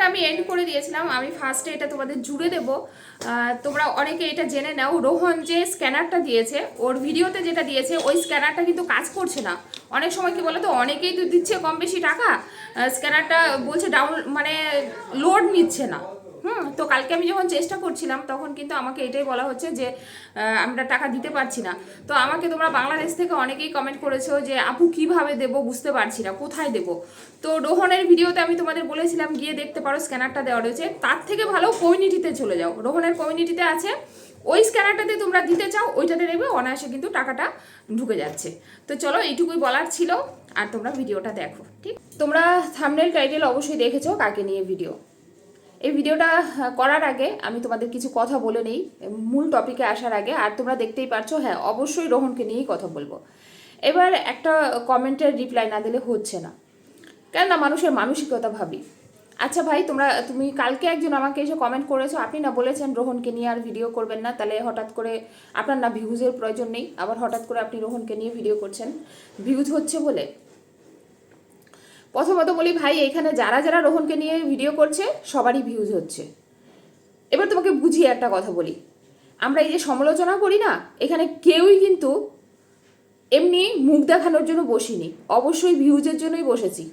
ভিডিওটা আমি এন্ড করে দিয়েছিলাম, আমি ফার্স্টে এটা তোমাদের জুড়ে দেব। তোমরা অনেকে এটা জেনে নাও, রোহন যে স্ক্যানারটা দিয়েছে, ওর ভিডিওতে যেটা দিয়েছে, ওই স্ক্যানারটা কিন্তু কাজ করছে না। অনেক সময় কি বলো তো অনেকেই তো দিচ্ছে কম বেশি টাকা স্ক্যানারটা বলছে ডাউন মানে লোড নিচ্ছে না। হুম, তো কালকে আমি যখন চেষ্টা করছিলাম, তখন কিন্তু আমাকে এটাই বলা হচ্ছে যে আমরা টাকা দিতে পারছি না। তো আমাকে তোমরা বাংলাদেশ থেকে অনেকেই কমেন্ট করেছ যে, আপু, কীভাবে দেবো? বুঝতে পারছি না, কোথায় দেবো? তো রোহনের ভিডিওতে আমি তোমাদের বলেছিলাম, গিয়ে দেখতে পারো স্ক্যানারটা দেওয়া রয়েছে। তার থেকে ভালো কমিউনিটিতে চলে যাও। রোহনের কমিউনিটিতে আছে। ওই স্ক্যানারটাতে তোমরা দিতে চাও, ওইটাতে দেখবে অনায়াসে কিন্তু টাকাটা ঢুকে যাচ্ছে। তো চলো, এইটুকুই বলার ছিল, আর তোমরা ভিডিওটা দেখো, ঠিক? তোমরা থামনেল টাইটেল অবশ্যই দেখেছ, কাকে নিয়ে ভিডিও এই ভিডিওটা করার আগে আমি তোমাদের কিছু কথা বলে নেই, মূল টপিকে আসার আগে, আর তোমরা দেখতেই পারছ হ্যাঁ অবশ্যই রোহনকে নিয়েই কথা বলব। এবার একটা কমেন্টের রিপ্লাই না দিলে হচ্ছে না। কেননা মানুষের মানসিকতা ভাবি। আচ্ছা ভাই, তোমরা, তুমি কালকে একজন আমাকে এসে কমেন্ট করেছ, আপনি না বলেছেন রোহনকে নিয়ে আর ভিডিও করবেন না, তাহলে হঠাৎ করে আপনার না ভিউজের প্রয়োজন নেই, আবার হঠাৎ করে আপনি রোহনকে নিয়ে ভিডিও করছেন। ভিউজ হচ্ছে বলে? প্রথমত বলি ভাই, এখানে যারা যারা রোহনকে নিয়ে ভিডিও করছে, সবারই ভিউজ হচ্ছে। এবার তোমাকে বুঝিয়ে একটা কথা বলি। আমরা এই যে সমালোচনা করি না, এখানে কেউই কিন্তু এমনি মুখ দেখানোর জন্য বসিনি। অবশ্যই ভিউজের জন্যই বসেছি।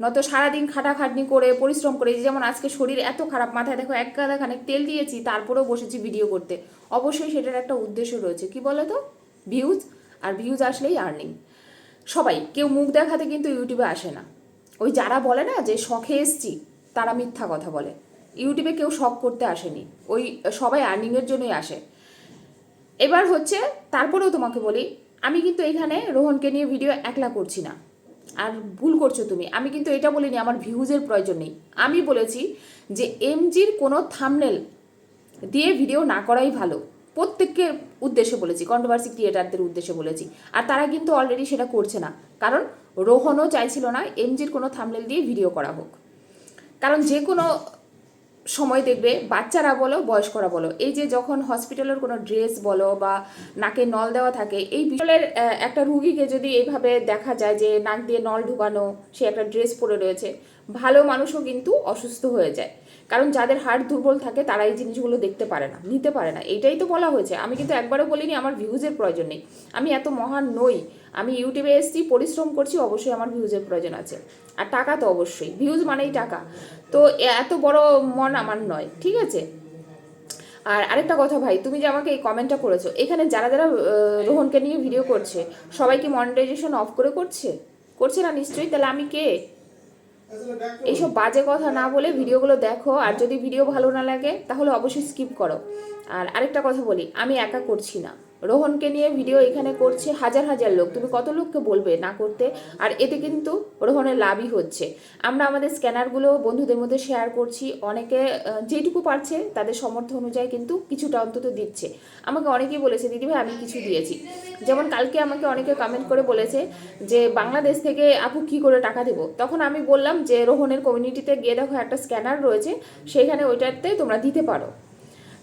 নয়তো সারাদিন খাটাখাটনি করে, পরিশ্রম করে যেমন আজকে শরীর এত খারাপ, মাথায় দেখো এক গাদা খানেক তেল দিয়েছি, তারপরেও বসেছি ভিডিও করতে। অবশ্যই সেটার একটা উদ্দেশ্য রয়েছে। কি বলো তো ভিউজ আর ভিউজ আসলেই আর্নিং সবাই, কেউ মুখ দেখাতে কিন্তু ইউটিউবে আসে না। ওই যারা বলে না যে শখে এসছি, তারা মিথ্যা কথা বলে। ইউটিউবে কেউ শখ করতে আসেনি। ওই সবাই আর্নিংয়ের জন্যই আসে। এবার হচ্ছে, তারপরেও তোমাকে বলি, আমি কিন্তু এখানে রোহনকে নিয়ে ভিডিও একলা করছি না। আর ভুল করছ তুমি। আমি কিন্তু এটা বলিনি, আমার ভিউজের প্রয়োজন নেই। আমি বলেছি যে এমজির কোনো থামনেল দিয়ে ভিডিও না করাই ভালো। প্রত্যেকের উদ্দেশ্যে বলেছি কন্ট্রোভার্সি ক্রিয়েটারদের উদ্দেশ্যে বলেছি। আর তারা কিন্তু অলরেডি সেটা করছে না। কারণ রোহনও চাইছিল না এমজির কোনো থামলেল দিয়ে ভিডিও করা হোক। কারণ যে কোনো সময় দেখবে বাচ্চারা বলো, বয়স্করা বলো, এই যে যখন হসপিটালের কোনো ড্রেস বলো বা নাকে নল দেওয়া থাকে, এই বিশালের একটা রুগীকে যদি এইভাবে দেখা যায় যে নাক দিয়ে নল ঢুকানো, সে একটা ড্রেস পরে রয়েছে, ভালো মানুষও কিন্তু অসুস্থ হয়ে যায়। কারণ যাদের হার্ট দুর্বল থাকে তারা এই জিনিসগুলো দেখতে পারে না, নিতে পারে না। এইটাই তো বলা হয়েছে। আমি কিন্তু একবারও বলিনি, আমার ভিউজের প্রয়োজন নেই। আমি এত মহান নই। আমি ইউটিউবে এসেছি, পরিশ্রম করছি, অবশ্যই আমার ভিউজের প্রয়োজন আছে। আর টাকা তো অবশ্যই। ভিউজ মানেই টাকা। তো এত বড় মন আমার নয়, ঠিক আছে? আর আরেকটা কথা ভাই, তুমি যে আমাকে এই কমেন্টটা করেছ, এখানে যারা যারা রোহনকে নিয়ে ভিডিও করছে সবাই কি মনিটাইজেশন অফ করে করছে? করছে না নিশ্চয়ই? তাহলে আমি কে? এইসব বাজে কথা না বলে ভিডিওগুলো দেখো, আর যদি ভিডিও ভালো না লাগে, তাহলে অবশ্যই স্কিপ করো। আর আরেকটা কথা বলি, আমি একা করছি না। রোহনকে নিয়ে ভিডিও এখানে করছে হাজার হাজার লোক। তুমি কত লোককে বলবে না করতে? আর এতে কিন্তু রোহনের লাভই হচ্ছে। আমরা আমাদের স্ক্যানারগুলো বন্ধুদের মধ্যে শেয়ার করছি। অনেকে যেটুকু পারছে তাদের সমর্থ অনুযায়ী কিন্তু কিছুটা অন্তত দিচ্ছে। আমাকে অনেকেই বলেছে দিদিভাই আমি কিছু দিয়েছি। যেমন কালকে আমাকে অনেকে কমেন্ট করে বলেছে যে, বাংলাদেশ থেকে আপু কি করে টাকা দেবো? তখন আমি বললাম যে, রোহনের কমিউনিটিতে গিয়ে দেখো একটা স্ক্যানার রয়েছে। সেখানে ওইটাতে তোমরা দিতে পারো।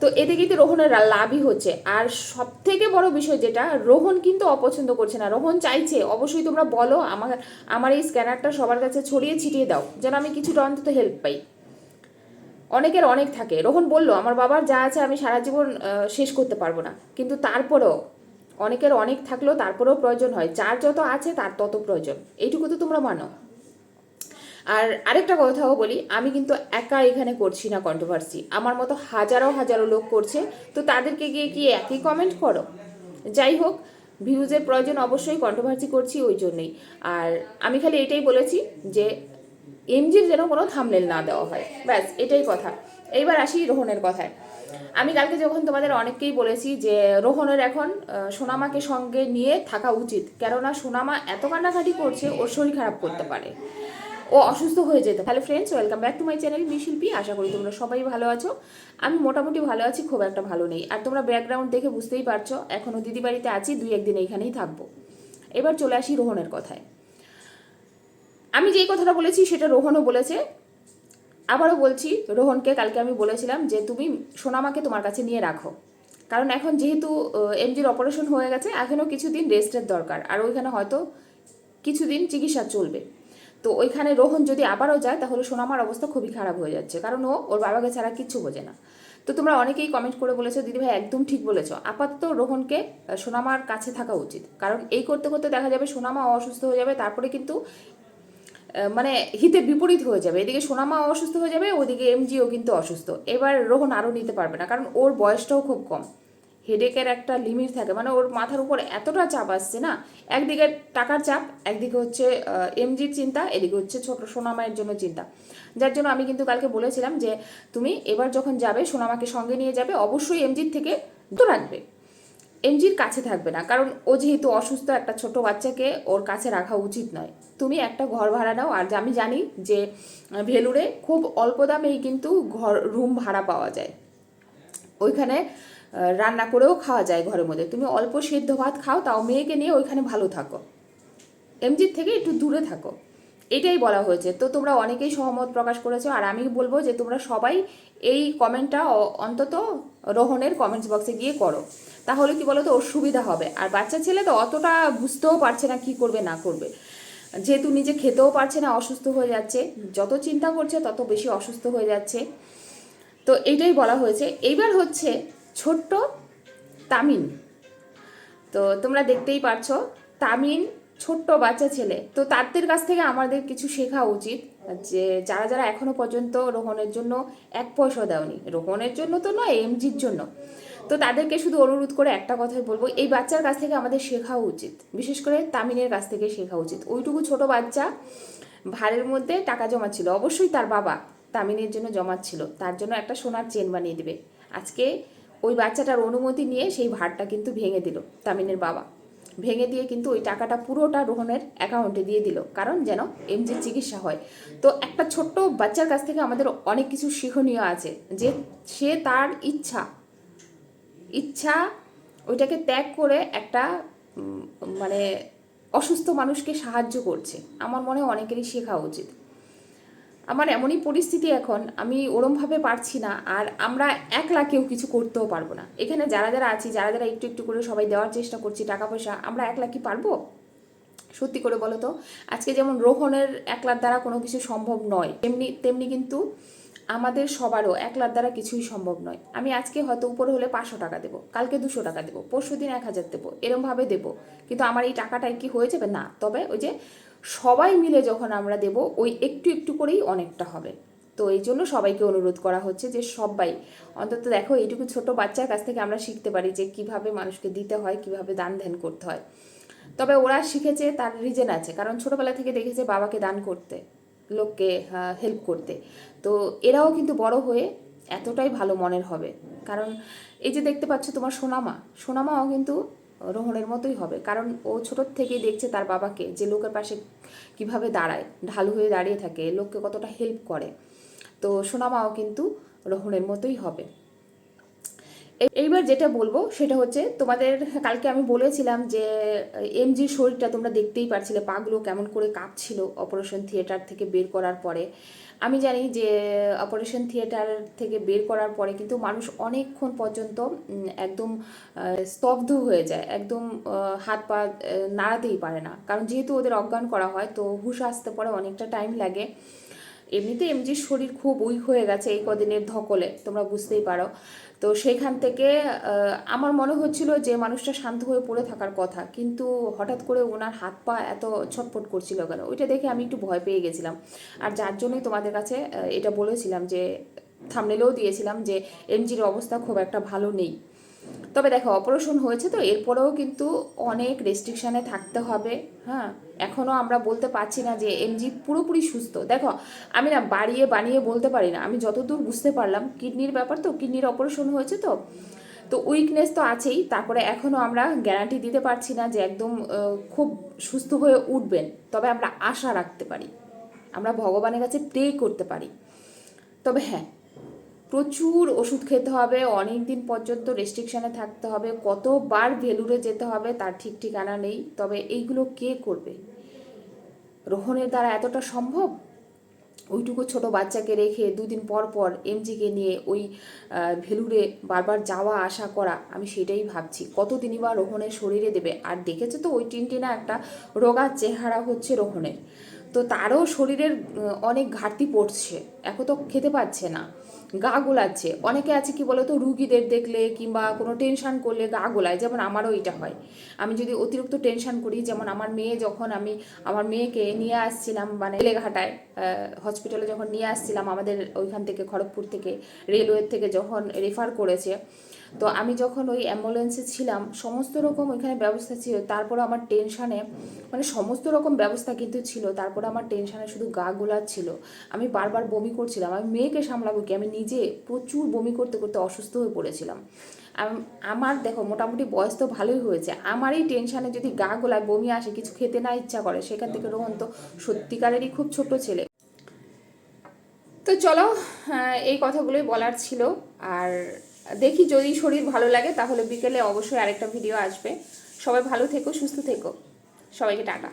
তো এতে কিন্তু রোহনের লাভই হচ্ছে। আর সব থেকে বড় বিষয় যেটা, রোহন কিন্তু অপছন্দ করছে না। রোহন চাইছে, অবশ্যই তোমরা বলো, আমার আমার এই স্ক্যানারটা সবার কাছে ছড়িয়ে ছিটিয়ে দাও, যেন আমি কিছুটা অন্তত হেল্প পাই। অনেকের অনেক থাকে। রোহন বলল, আমার বাবার যা আছে আমি সারা জীবন শেষ করতে পারব না। কিন্তু তারপরেও অনেকের অনেক থাকলেও তারপরেও প্রয়োজন হয়। যার যত আছে তার তত প্রয়োজন। এইটুকু তো তোমরা মানো। আর আরেকটা কথাও বলি, আমি কিন্তু একা এখানে করছি না কন্ট্রোভার্সি আমার মতো হাজারো হাজারো লোক করছে, তো তাদেরকে গিয়ে কি একই কমেন্ট করো? যাই হোক ভিউজের প্রয়োজন অবশ্যই কন্ট্রোভার্সি করছি ওই জন্যই। আর আমি খালি এটাই বলেছি যে এমজির যেন কোনো থামলেল না দেওয়া হয়। ব্যাস, এটাই কথা। এইবার আসি রোহনের কথায়। আমি কালকে যখন তোমাদের অনেককেই বলেছি যে, রোহনের এখন সোনামাকে সঙ্গে নিয়ে থাকা উচিত, কেননা সোনামা এত কান্নাকাটি করছে, ওর শরীর খারাপ করতে পারে। ও অসুস্থ হয়ে যেত hello friends welcome back to my channel মিশিল্পি আশা করি তোমরা সবাই ভালো আছো। আমি মোটামুটি ভালো আছি, খুব একটা ভালো নেই। আর তোমরা ব্যাকগ্রাউন্ড দেখে বুঝতেই পারছ এখনও দিদি বাড়িতে আছি, দুই একদিন এইখানেই থাকব। এবার চলে আসি রোহনের কথায়। আমি যেই কথাটা বলেছি, সেটা রোহনও বলেছে। আবারও বলছি, রোহনকে কালকে আমি বলেছিলাম যে তুমি সোনামাকে তোমার কাছে নিয়ে রাখো। কারণ এখন যেহেতু এমজির অপারেশন হয়ে গেছে, এখনও কিছুদিন রেস্টের দরকার। আর ওইখানে হয়তো কিছুদিন চিকিৎসা চলবে। তো ওইখানে রোহন যদি আবারও যায়, তাহলে সোনামার অবস্থা খুবই খারাপ হয়ে যাচ্ছে। কারণ ও, ওর বাবাকে ছাড়া কিচ্ছু বোঝে না। তো তোমরা অনেকেই কমেন্ট করে বলেছ, দিদি ভাই, একদম ঠিক বলেছ। আপাতত রোহনকে সোনামার কাছে থাকা উচিত। কারণ এই করতে করতে দেখা যাবে সোনামা অসুস্থ হয়ে যাবে, তারপরে কিন্তু মানে হিতে বিপরীত হয়ে যাবে। এদিকে সোনামা অসুস্থ হয়ে যাবে, ওদিকে এমজিও কিন্তু অসুস্থ। এবার রোহন আরও নিতে পারবে না, কারণ ওর বয়সটাও খুব কম। হেডেকের একটা লিমিট থাকে মানে ওর মাথার উপর এতটা চাপ আসছে না, একদিকে টাকার চাপ, একদিকে হচ্ছে এমজির চিন্তা, এদিকে হচ্ছে ছোট সোনামায়ের জন্য চিন্তা। যার জন্য আমি কিন্তু কালকে বলেছিলাম যে, তুমি এবার যখন যাবে, সোনামাকে সঙ্গে নিয়ে যাবে, অবশ্যই এমজির থেকে তো রাখবে এমজির কাছে থাকবে না। কারণ ও যেহেতু অসুস্থ একটা ছোট বাচ্চাকে ওর কাছে রাখা উচিত নয়। তুমি একটা ঘর ভাড়া নাও। আর আমি জানি যে ভেলুরে খুব অল্প দামেই কিন্তু ঘর, রুম ভাড়া পাওয়া যায়। ওইখানে রান্না করেও খাওয়া যায় ঘরের মধ্যে। তুমি অল্প সেদ্ধ ভাত খাও, তাও মেয়েকে নিয়ে ওইখানে ভালো থাকো। এমজির থেকে একটু দূরে থাকো। এটাই বলা হয়েছে। তো তোমরা অনেকেই সহমত প্রকাশ করেছ আর আমি বলব যে তোমরা সবাই এই কমেন্টটা অন্তত রোহনের কমেন্টস বক্সে গিয়ে করো। তাহলে কি বলো তো ওর সুবিধা হবে। আর বাচ্চা ছেলে তো অতটা বুঝতেও পারছে না কি করবে, না করবে। যেহেতু নিজে খেতেও পারছে না, অসুস্থ হয়ে যাচ্ছে। যত চিন্তা করছে, তত বেশি অসুস্থ হয়ে যাচ্ছে। তো এইটাই বলা হয়েছে। এইবার হচ্ছে ছোট্ট তামিন। তো তোমরা দেখতেই পারছ, তামিন ছোট্ট বাচ্চা ছেলে। তো তাদের কাছ থেকে আমাদের কিছু শেখা উচিত যে যারা যারা এখনও পর্যন্ত রোহনের জন্য এক পয়সা দেওনি। রোহনের জন্য তো নয়, এমজির জন্য। তো তাদেরকে শুধু অনুরোধ করে একটা কথাই বলব, এই বাচ্চার কাছ থেকে আমাদের শেখা উচিত। বিশেষ করে তামিনের কাছ থেকে শেখা উচিত। ওইটুকু ছোট বাচ্চা ভাড়ের মধ্যে টাকা জমাচ্ছিল। অবশ্যই তার বাবা তামিনের জন্য জমাচ্ছিল। তার জন্য একটা সোনার চেন বানিয়ে দেবে। আজকে ওই বাচ্চাটার অনুমতি নিয়ে সেই ভাড়টা কিন্তু ভেঙে দিল তামিনের বাবা। ভেঙে দিয়ে কিন্তু ওই টাকাটা পুরোটা রোহনের অ্যাকাউন্টে দিয়ে দিল, কারণ যেন এমজির চিকিৎসা হয়। তো একটা ছোট্ট বাচ্চার কাছ থেকে আমাদের অনেক কিছু শিক্ষণীয় আছে, যে সে তার ইচ্ছা ইচ্ছা ওইটাকে ত্যাগ করে একটা মানে অসুস্থ মানুষকে সাহায্য করছে। আমার মনে হয় অনেকেরই শেখা উচিত। আমার এমনই পরিস্থিতি এখন, আমি ওরমভাবে পারছি না, আর আমরা একলা কেউ কিছু করতেও পারব না। এখানে যারা যারা আছি, যারা যারা একটু একটু করে সবাই দেওয়ার চেষ্টা করছি টাকা পয়সা আমরা একলা কি পারব? সত্যি করে বলো তো, আজকে যেমন রোহনের একলার দ্বারা কোনো কিছু সম্ভব নয়, তেমনি তেমনি কিন্তু আমাদের সবারও একলার দ্বারা কিছুই সম্ভব নয়। আমি আজকে হয়তো উপরে হলে পাঁচশো টাকা দেবো, কালকে দুশো টাকা দেবো পরশু দিন এক হাজার দেবো, এরমভাবে দেবো। কিন্তু আমার এই টাকাটাই কি হয়ে যাবে? না, তবে ওই যে সবাই মিলে যখন আমরা দেব, ওই একটু একটু করেই অনেকটা হবে। তো এই জন্য সবাইকে অনুরোধ করা হচ্ছে যে সবাই অন্তত দেখো এইটুকু ছোট বাচ্চার কাছ থেকে আমরা শিখতে পারি যে কীভাবে মানুষকে দিতে হয়, কীভাবে দান ধ্যান করতে হয়। তবে ওরা শিখেছে, তার রিজন আছে। কারণ ছোটবেলা থেকে দেখেছে বাবাকে দান করতে, লোককে হেল্প করতে। তো এরাও কিন্তু বড় হয়ে এতটাই ভালো মনের হবে। কারণ এই যে দেখতে পাচ্ছ তোমার সোনামা, সোনামাও কিন্তু রোহনের মতোই হবে। কারণ ও ছোটোর থেকেই দেখছে তার বাবাকে, যে লোকের পাশে কীভাবে দাঁড়ায়, ঢালু হয়ে দাঁড়িয়ে থাকে, লোককে কতটা হেল্প করে। তো সোনামাও কিন্তু রোহনের মতোই হবে। এইবার যেটা বলব, সেটা হচ্ছে তোমাদের, কালকে আমি বলেছিলাম যে এমজির শরীরটা তোমরা দেখতেই পারছিলে পাগুলো কেমন করে কাঁপছিল অপারেশন থিয়েটার থেকে বের করার পরে। আমি জানি যে অপারেশন থিয়েটার থেকে বের করার পরে কিন্তু মানুষ অনেকক্ষণ পর্যন্ত একদম স্তব্ধ হয়ে যায়। একদম হাত পা নাড়াতেই পারে না। কারণ যেহেতু ওদের অজ্ঞান করা হয়, তো হুশ আসতে পরে অনেকটা টাইম লাগে। এমনিতে এমজির শরীর খুব উইক হয়ে গেছে এই কদিনের ধকলে, তোমরা বুঝতেই পারো। তো সেইখান থেকে আমার মনে হচ্ছিল যে মানুষটা শান্ত হয়ে পড়ে থাকার কথা, কিন্তু হঠাৎ করে ওনার হাত পা এত ছটফট করছিল কেন? ওইটা দেখে আমি একটু ভয় পেয়ে গেছিলাম। আর যার জন্যই তোমাদের কাছে এটা বলেছিলাম যে থামনেলেও দিয়েছিলাম যে, এমজির অবস্থা খুব একটা ভালো নেই। তবে দেখো অপারেশন হয়েছে তো, এরপরেও কিন্তু অনেক রেস্ট্রিকশানে থাকতে হবে হ্যাঁ? এখনও আমরা বলতে পারছি না যে এমজি পুরোপুরি সুস্থ। দেখো, আমি না বাড়িয়ে বানিয়ে বলতে পারি না, আমি যতদূর বুঝতে পারলাম, কিডনির ব্যাপার তো, কিডনির অপারেশন হয়েছে তো। তো উইকনেস তো আছেই, তারপরে এখনও আমরা গ্যারান্টি দিতে পারছি না যে একদম খুব সুস্থ হয়ে উঠবেন। তবে আমরা আশা রাখতে পারি, আমরা ভগবানের কাছে প্রে করতে পারি। তবে হ্যাঁ প্রচুর ওষুধ খেতে হবে অনেক দিন পর্যন্ত রেস্ট্রিকশানে থাকতে হবে, কতবার ভেলুরে যেতে হবে তার ঠিক ঠিকানা নেই, তবে এইগুলো কে করবে? রোহনের দ্বারা এতটা সম্ভব? ওইটুকু ছোট বাচ্চাকে রেখে দুদিন পর পর এমজিকে নিয়ে ওই ভেলুরে বারবার যাওয়া, আসা করা, আমি সেটাই ভাবছি। কতদিনই বা রোহনের শরীরে দেবে? আর দেখেছে তো ওই টিনটিনা একটা রোগা চেহারা হচ্ছে রোহনের। তো তারও শরীরের অনেক ঘাটতি পড়ছে। এখন তো খেতে পাচ্ছে না। গা গোলাচ্ছে। অনেকে আছে কি বলতো, রুগীদের দেখলে কিংবা কোনো টেনশন করলে গা গোলায়। যেমন আমারও এটা হয়। আমি যদি অতিরিক্ত টেনশন করি, যেমন আমার মেয়ে যখন আমি, আমার মেয়েকে নিয়ে আসছিলাম মানে বেলেঘাটায় হসপিটালে যখন নিয়ে আসছিলাম আমাদের ওইখান থেকে, খড়গপুর থেকে রেলওয়ের থেকে যখন রেফার করেছে তো আমি যখন ওই অ্যাম্বুলেন্সে ছিলাম, সমস্ত রকম ওইখানে ব্যবস্থা ছিল। তারপর আমার টেনশানে মানে সমস্ত রকম ব্যবস্থা কিন্তু ছিল। তারপর আমার টেনশানে শুধু গা গোলাচ্ছিল আমি বারবার বমি করছিলাম। আমি মেয়েকে সামলাবো কি? আমি নিজে প্রচুর বমি করতে করতে অসুস্থ হয়ে পড়েছিলাম। আমার দেখো, মোটামুটি বয়স তো ভালোই হয়েছে। আমার এই টেনশানে যদি গা গোলায় বমি আসে, কিছু খেতে না ইচ্ছা করে, সেখান থেকে রোহন তো সত্যিকারেরই খুব ছোট ছেলে। তো চলো এই কথাগুলোই বলার ছিল। আর দেখি যদি শরীর ভালো লাগে, তাহলে বিকেলে অবশ্যই আরেকটা ভিডিও আসবে। সবাই ভালো থেকো, সুস্থ থেকো। সবাইকে টাটা।